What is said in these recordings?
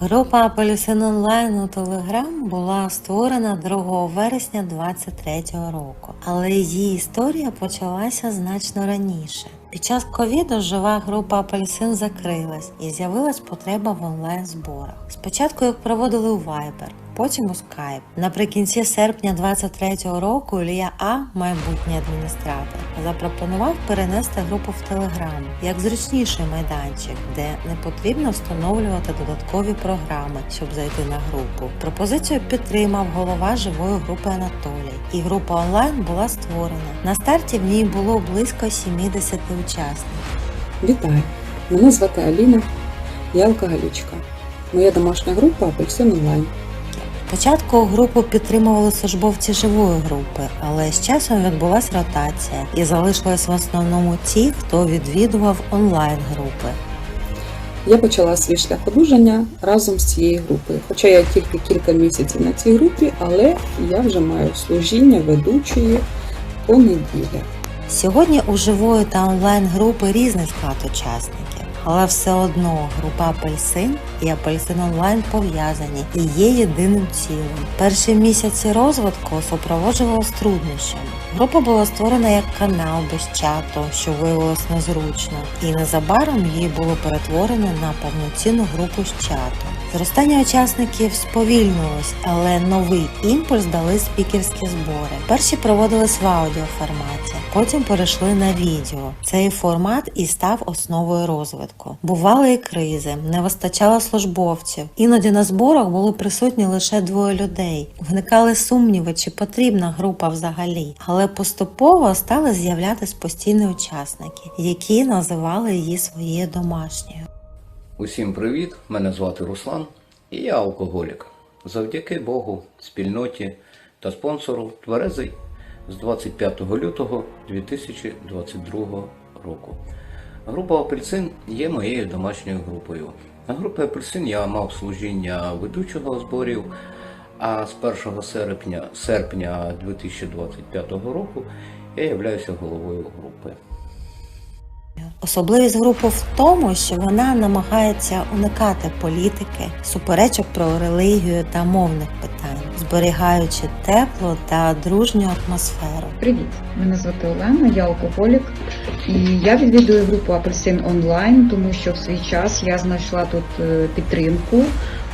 Група Апельсин онлайн у Телеграм була створена 2 вересня 2023 року, але її історія почалася значно раніше. Під час ковіду жива група Апельсин закрилась і з'явилась потреба в онлайн зборах. Спочатку їх проводили у Viber, потім у Skype. Наприкінці серпня 2023 року Ілія А, майбутній адміністратор, запропонував перенести групу в Telegram як зручніший майданчик, де не потрібно встановлювати додаткові програми, щоб зайти на групу. Пропозицію підтримав голова живої групи Анатолій, і група онлайн була створена. На старті в ній було близько 70 учасників. Вітаю! Мене звати Аліна, я алкоголічка. Моя домашня група Апельсин онлайн. Спочатку групу підтримували службовці живої групи, але з часом відбулася ротація і залишились в основному ті, хто відвідував онлайн групи. Я почала свій шлях одужання разом з цією групою. Хоча я тільки кілька місяців на цій групі, але я вже маю служіння ведучої по неділях. Сьогодні у живої та онлайн групи різний склад учасників, але все одно група Апельсин і Апельсин онлайн пов'язані і є єдиним цілим. Перші місяці розвитку супроводжувалось труднощами. Група була створена як канал без чату, що виявилось незручно, і незабаром її було перетворено на повноцінну групу з чату. Зростання учасників сповільнилось, але новий імпульс дали спікерські збори. Перші проводились в аудіоформаті, потім перейшли на відео. Цей формат і став основою розвитку. Бували і кризи, не вистачало службовців. Іноді на зборах були присутні лише двоє людей. Виникали сумніви, чи потрібна група взагалі, але поступово стали з'являтись постійні учасники, які називали її своєю домашньою. Усім привіт! Мене звати Руслан і я алкоголік. Завдяки Богу, спільноті та спонсору Тверезий з 25 лютого 2022 року. Група Апельсин є моєю домашньою групою. На групі Апельсин я мав служіння ведучого зборів, а з 1 серпня, серпня 2025 року я являюся головою групи. Особливість групи в тому, що вона намагається уникати політики, суперечок про релігію та мовних питань, зберігаючи теплу та дружню атмосферу. Привіт! Мене звати Олена, я алкоголік, я відвідую групу Апельсин онлайн, тому що в свій час я знайшла тут е, підтримку,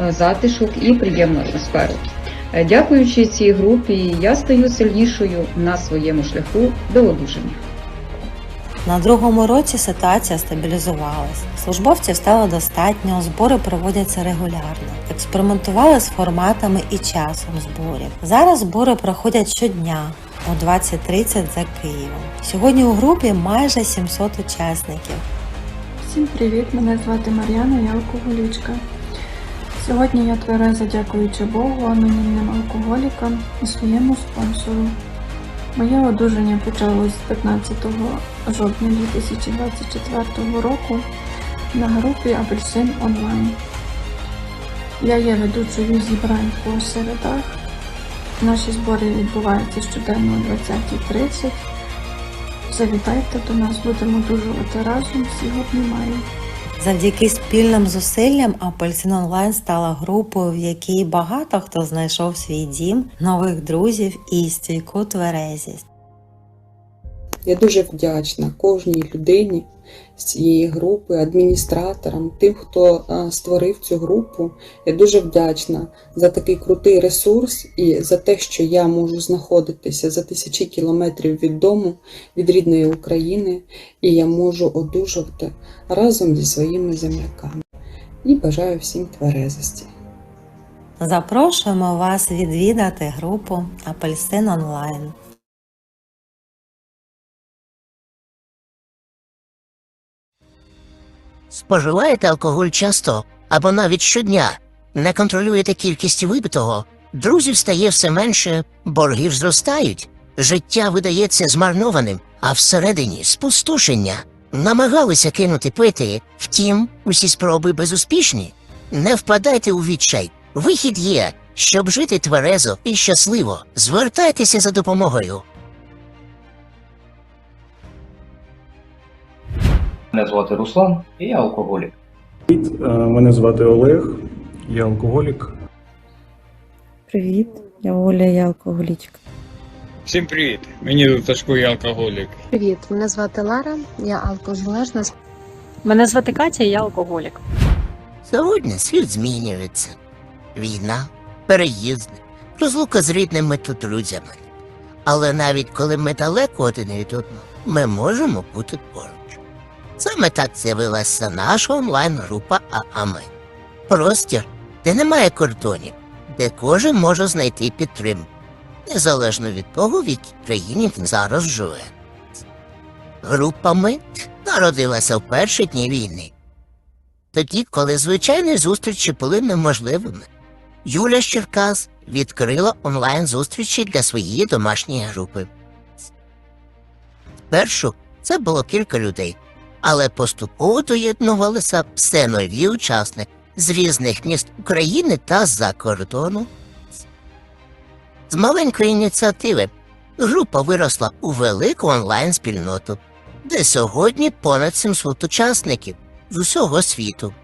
е, затишок і приємну атмосферу. Е, Дякуючи цій групі, я стаю сильнішою на своєму шляху до одужання. На другому році ситуація стабілізувалась. Службовців стало достатньо, збори проводяться регулярно. Експериментували з форматами і часом зборів. Зараз збори проходять щодня о 20.30 за Києвом. Сьогодні у групі майже 700 учасників. Всім привіт! Мене звати Мар'яна, я алкоголічка. Сьогодні я твереза, дякуючи Богу, анонімним алкоголікам і своєму спонсору. Моє одужання почалось 15 жовтня 2024 року на групі Апельсин онлайн. Я є ведучою зібрань по середах. Наші збори відбуваються щоденно о 20.30. Завітайте до нас, будемо одужувати разом, всіх обнімаю. Завдяки спільним зусиллям Апельсин Онлайн стала групою, в якій багато хто знайшов свій дім, нових друзів і стійку тверезість. Я дуже вдячна кожній людині з цієї групи, адміністраторам, тим, хто створив цю групу. Я дуже вдячна за такий крутий ресурс і за те, що я можу знаходитися за тисячі кілометрів від дому, від рідної України, і я можу одужувати разом зі своїми земляками. І бажаю всім тверезості. Запрошуємо вас відвідати групу Апельсин Онлайн. Споживаєте алкоголь часто або навіть щодня, не контролюєте кількість випитого, друзів стає все менше, боргів зростають, життя видається змарнованим, а всередині спустошення. Намагалися кинути пити, втім, усі спроби безуспішні. Не впадайте у відчай. Вихід є, щоб жити тверезо і щасливо. Звертайтеся за допомогою. Мене звати Руслан, і я алкоголік. Привіт, е, мене звати Олег. я алкоголік. Привіт, я Оля, я алкоголічка. Всім привіт! Мені тут Сашко і алкоголік. Привіт, мене звати Лара, я алкозалежна. Мене звати Катя, я алкоголік. Сьогодні світ змінюється. Війна, переїзди, розлука з рідними та друзями. Але навіть коли ми далеко один від одного, ми можемо бути поруч. Саме так з'явилася наша онлайн-група ААМИ. Простір, де немає кордонів, де кожен може знайти підтримку, незалежно від того, в якій країні він зараз живе. Група «Ми» народилася в перші дні війни. Тоді, коли звичайні зустрічі були неможливими, Юля з Черкас відкрила онлайн-зустрічі для своєї домашньої групи. Спершу це було кілька людей, але поступово доєднувалися все нові учасники з різних міст України та з-за кордону. З маленької ініціативи група виросла у велику онлайн-спільноту, де сьогодні понад 700 учасників з усього світу.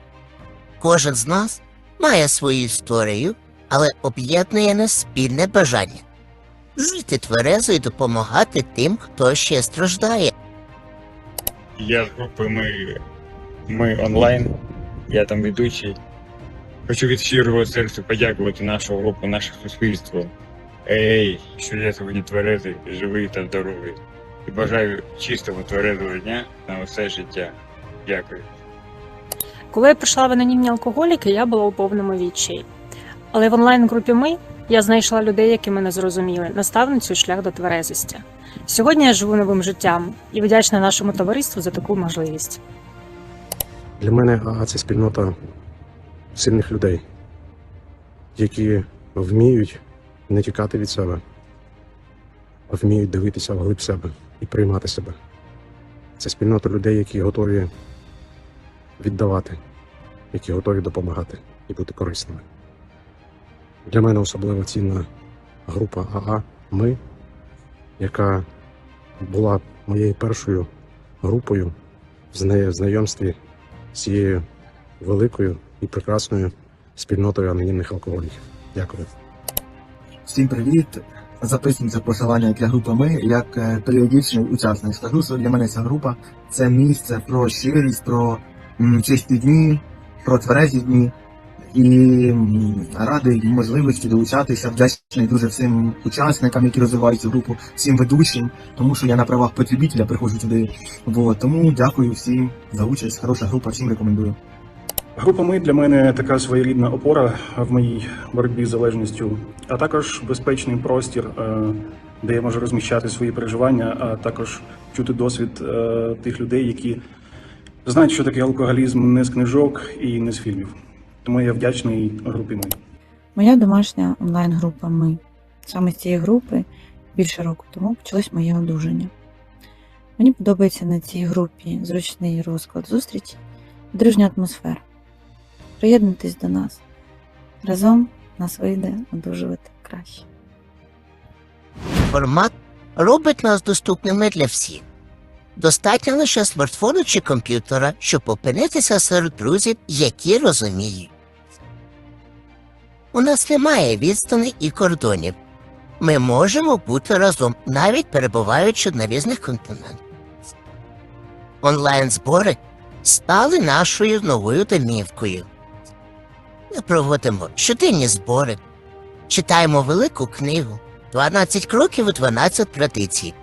Кожен з нас має свою історію, але об'єднує нас спільне бажання жити тверезо і допомагати тим, хто ще страждає. Я з групи ми, ми онлайн, я там ведучий. Хочу від щирого серця подякувати нашу групу, наше суспільство. Ей, що я сьогодні тверезий, живий та здоровий. І бажаю чистого тверезого дня на усе життя. Дякую. Коли я прийшла в анонімні алкоголіки, я була у повному відчаї. Але в онлайн-групі ми я знайшла людей, які мене зрозуміли, наставницю шлях до тверезості. Сьогодні я живу новим життям і вдячна нашому товариству за таку можливість. Для мене АА це спільнота сильних людей, які вміють не тікати від себе, а вміють дивитися вглиб себе і приймати себе. Це спільнота людей, які готові віддавати, які готові допомагати і бути корисними. Для мене особливо цінна група АА Ми, яка була моєю першою групою в знайомстві з цією великою і прекрасною спільнотою анонімних алкоголіків. Дякую. Всім привіт! Записуємося посилання для групи Ми як е, періодичний учасник. Скажу, для мене ця група це місце про щирість, про чисті дні, про тверезі дні. І радий можливості долучатися. Вдячний дуже всім учасникам, які розвивають цю групу, всім ведучим, тому що я на правах потребителя приходжу туди. Вот. Тому дякую всім за участь. Хороша група, всім рекомендую. Група ми для мене така своєрідна опора в моїй боротьбі з залежністю, а також безпечний простір, е, де я можу розміщати свої переживання, а також чути досвід е, тих людей, які знають, що таке алкоголізм не з книжок і не з фільмів. Тому я вдячний групі ми. Моя домашня онлайн-група Ми. Саме з цієї групи більше року тому почалось моє одужання. Мені подобається на цій групі зручний розклад зустрічі і дружня атмосфера. Приєднуйтесь до нас. Разом нас вийде одужувати краще. Формат робить нас доступними для всіх. Достатньо лише смартфону чи комп'ютера, щоб опинитися серед друзів, які розуміють. У нас немає відстаней і кордонів. Ми можемо бути разом, навіть перебуваючи на різних континентах. Онлайн-збори стали нашою новою домівкою. Ми проводимо щоденні збори, читаємо велику книгу, 12 кроків і 12 традицій.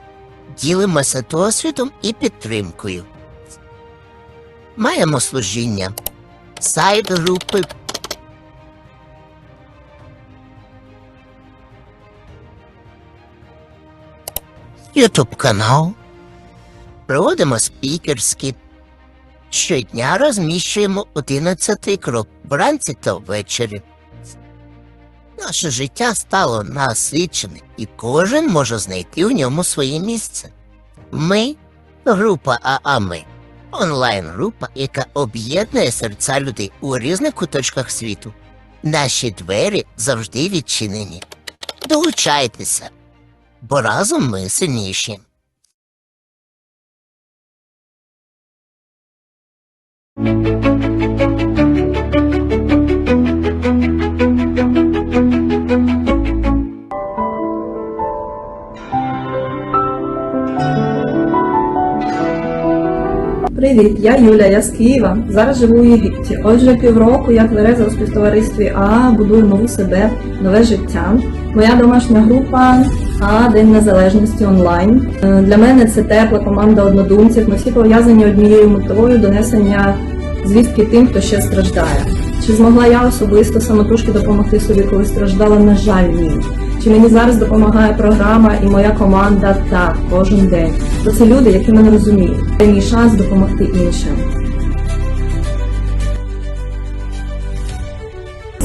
Ділимося досвідом і підтримкою. Маємо служіння, сайт групи. Ютуб канал. Проводимо спікерські. Щодня розміщуємо 11 крок вранці та ввечері. Наше життя стало насичене, і кожен може знайти в ньому своє місце. Ми група ААМИ, онлайн-група, яка об'єднує серця людей у різних куточках світу. Наші двері завжди відчинені. Долучайтеся, бо разом ми сильніші. Привіт, я Юля, я з Києва. Зараз живу у Єгипті. Отже, півроку як Лереза у співтоваристві АА будую нову себе, нове життя. Моя домашня група а День Незалежності онлайн. Е, Для мене це тепла команда однодумців. Ми всі пов'язані однією метою донесення звістки тим, хто ще страждає. Чи змогла я особисто самотужки допомогти собі, коли страждала? На жаль, ні. Чи мені зараз допомагає програма і моя команда так кожен день? То це люди, які мене розуміють. Це мій шанс допомогти іншим.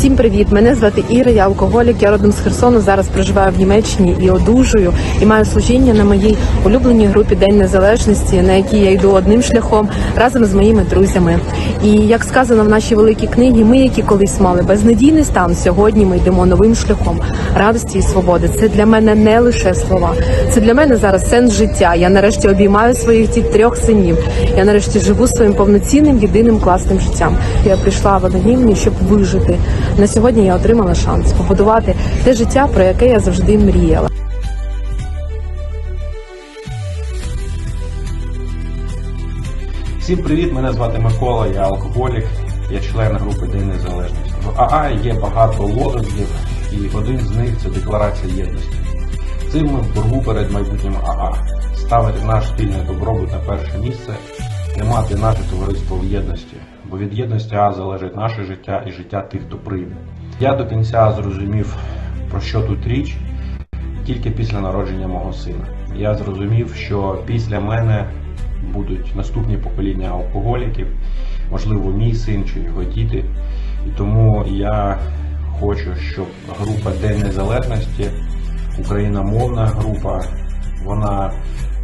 Всім привіт! Мене звати Іра, я алкоголік. Я родом з Херсону. Зараз проживаю в Німеччині і одужую. І маю служіння на моїй улюбленій групі День Незалежності, на якій я йду одним шляхом разом з моїми друзями. І як сказано в нашій великій книгі, ми, які колись мали безнадійний стан, сьогодні ми йдемо новим шляхом радості і свободи. Це для мене не лише слова. Це для мене зараз сенс життя. Я нарешті обіймаю своїх ті трьох синів. Я нарешті живу своїм повноцінним єдиним класним життям. Я прийшла в анонімні, щоб вижити. На сьогодні я отримала шанс побудувати те життя, про яке я завжди мріяла. Всім привіт! Мене звати Микола, я алкоголік, я член групи День Незалежності. В АА є багато лозунгів, і один з них це декларація єдності. Цим ми в боргу перед майбутнім АА ставити наш спільний добробут на перше місце, тримати наше товариство в єдності, бо від єдності залежить наше життя і життя тих, хто прийде. Я до кінця зрозумів, про що тут річ, тільки після народження мого сина. Я зрозумів, що після мене будуть наступні покоління алкоголіків, можливо, мій син чи його діти. І тому я хочу, щоб група День Незалежності, україномовна група, вона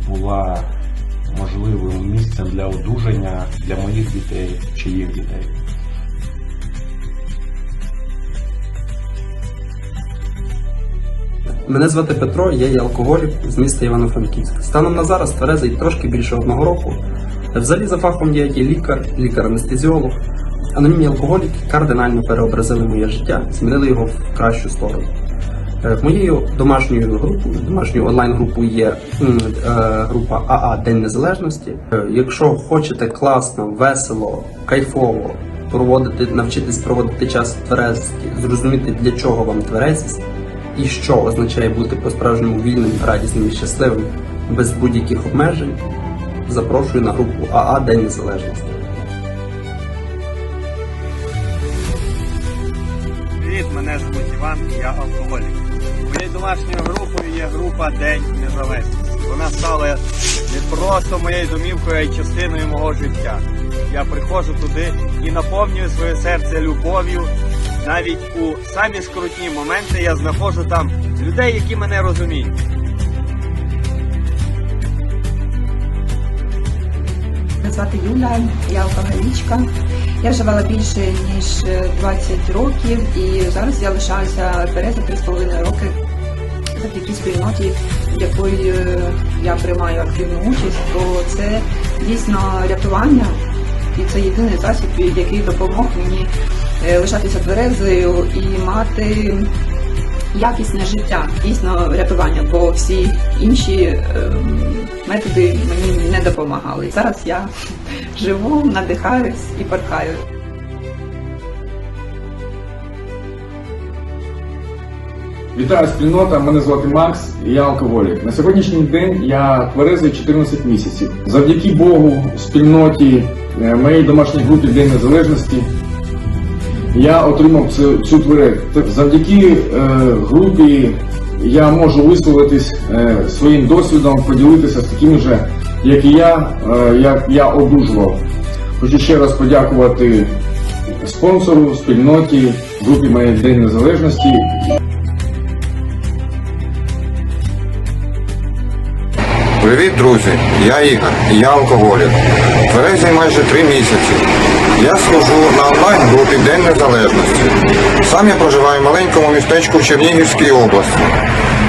була можливим місцем для одужання для моїх дітей чи їх дітей. Мене звати Петро, я є алкоголік з міста Івано-Франківськ. Станом на зараз тверезий трошки більше одного року. Взагалі за фахом я є лікар, лікар-анестезіолог. Анонімні алкоголіки кардинально переобразили моє життя, змінили його в кращу сторону. Е, Моєю домашньою групою, домашньою онлайн-групою є е, група АА День Незалежності. Е, Якщо хочете класно, весело, кайфово проводити, навчитись проводити час в тверезості, зрозуміти для чого вам тверезість, і що означає бути по-справжньому вільним, радісним і щасливим без будь-яких обмежень, запрошую на групу АА День Незалежності. Привіт, мене звуть Іван, я алкоголік. Домашньою групою є група День Незалежності. Вона стала не просто моєю домівкою, а й частиною мого життя. Я приходжу туди і наповнюю своє серце любов'ю. Навіть у самі скрутні моменти я знаходжу там людей, які мене розуміють. Мене звати Юля, я алкоголічка. Я живала більше ніж 20 років і зараз я лишаюся твереза 3,5 роки завдяки спільноті, в якої е, я приймаю активну участь, то це дійсно рятування і це єдиний засіб, який допомог мені е, лишатися тверезою і мати якісне життя, дійсно рятування, бо всі інші ем, методи мені не допомагали. Зараз я живу, надихаюсь і порхаю. Вітаю спільнота, мене звати Макс, і я алкоголік. На сьогоднішній день я тверезий 14 місяців. Завдяки Богу, спільноті, е, моїй домашній групі День Незалежності я отримав цю, цю тверезість. Завдяки е, групі я можу висловитись е, своїм досвідом, поділитися з такими же, як і я, е, як я одужував. Хочу ще раз подякувати спонсору, спільноті, групі моєї День Незалежності. Привіт, друзі! Я Ігор, я алкоголік. Тверезий майже три місяці. Я служу на онлайн-групі День Незалежності. Сам я проживаю в маленькому містечку в Чернігівській області.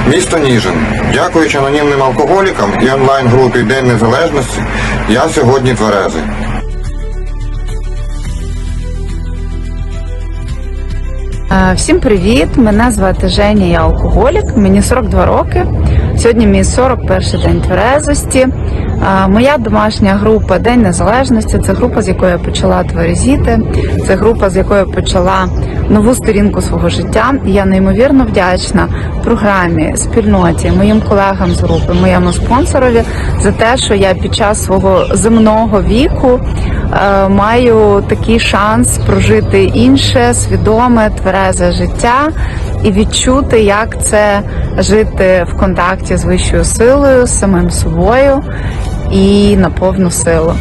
Місто Ніжин. Дякуючи анонімним алкоголікам і онлайн-групі День Незалежності, я сьогодні тверезий. Всім привіт! Мене звати Женя, я алкоголік, мені 42 роки. Сьогодні мій 41 день тверезості. Е, Моя домашня група День Незалежності це група, з якої я почала тверезіти. Це група, з якої я почала нову сторінку свого життя. Я неймовірно вдячна програмі, спільноті, моїм колегам з групи, моєму спонсорові за те, що я під час свого земного віку е, маю такий шанс прожити інше, свідоме, тверезе життя і відчути, як це жити в контакті з вищою силою, самим собою і на повну силу.